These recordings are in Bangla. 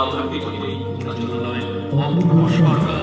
আমরা বিরোধী আন্দোলনের অপূর্ব সরকার।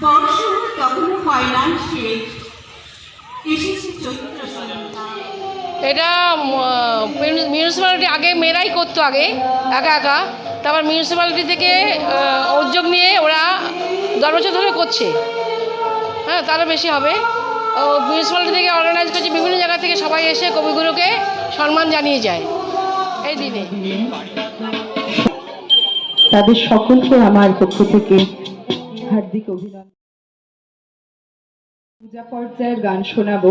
বর্ষ তখনও হয় না শেষ। এসেছে চৈত্র সন্ধ্যা এটা মিউনিসিপ্যালিটি আগে মেয়েরাই করতো আগে, একা একা। তারপর মিউনিসিপ্যালিটি থেকে উদ্যোগ নিয়ে ওরা দশ বছর ধরে করছে। হ্যাঁ তারও বেশি হবে। মিউনিসিপ্যালিটি থেকে অর্গানাইজ করছে, বিভিন্ন জায়গা থেকে সবাই এসে কবিগুরুকে সম্মান জানিয়ে যায়। এই দিনে। তাদের সকলকে আমার পক্ষ থেকে হার্দিক অভিনন্দন। পূজা পর্যায়ের গান শোনাবো।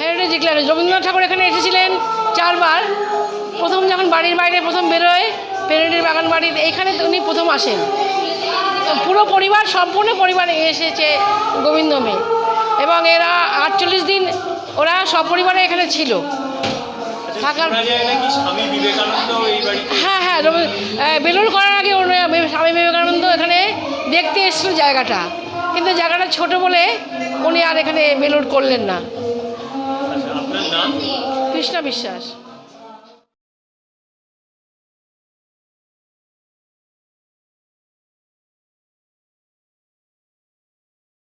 হেরিটেজ ডিক্লারে রবীন্দ্রনাথ ঠাকুর এখানে এসেছিলেন চারবার। প্রথম যখন বাড়ির বাইরে প্রথম বেরোয় পেরেন্টের বাগান বাড়িতে এখানে উনি প্রথম আসেন। পুরো পরিবার সম্পূর্ণ পরিবার এসেছে গোবিন্দমে এবং এরা আটচল্লিশ দিন ওরা সপরিবারে এখানে ছিল। থাকার শোনা যায় নাকি স্বামী বিবেকানন্দ এই বাড়িতে? হ্যাঁ হ্যাঁ রবি আহ, করার আগে স্বামী বিবেকানন্দ এখানে দেখতে এসেছিল জায়গাটা। কিন্তু জায়গাটা ছোট বলে উনি আর এখানে বেলুড় করলেন না। কৃষ্ণ কৃষ্ণা বিশ্বাস।